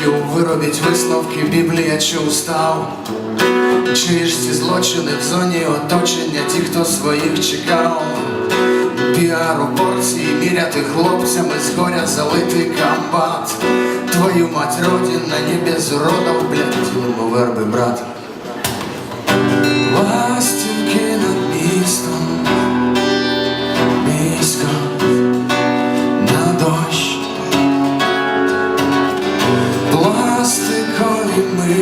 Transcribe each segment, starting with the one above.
відсотків виробіть висновки, Біблія чи устав. Чи ж ці злочини в зоні оточення, ті, хто своїх чекав, піару порції міряти хлопцями згоря залитий комбат. Твою мать родина, не без уродов, блядь, тілимо верби, брат.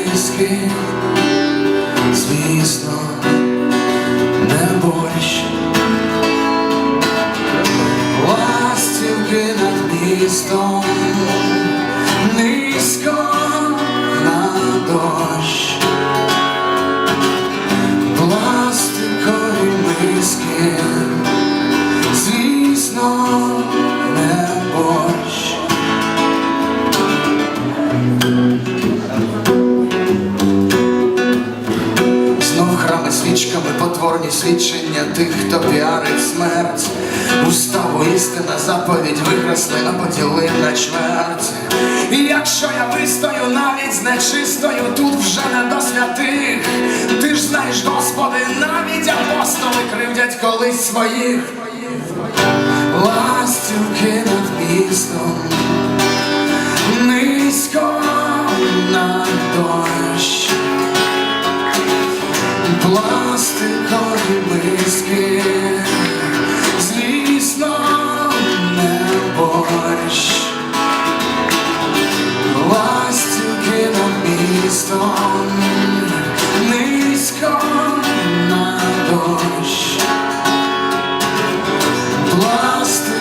Миски, звісно, не борщ. Ластівки над містом, низько свідчення тих, хто піарить смерть. Уставу істина заповідь викресли, а поділи на чверть. І якщо я вистою навіть з нечистою, тут вже не до святих. Ти ж знаєш, Господи, навіть апостоли кривдять колись своїх. Ластівки пластикові злісно не борщ, ластівки над низько на дощ, пластикові.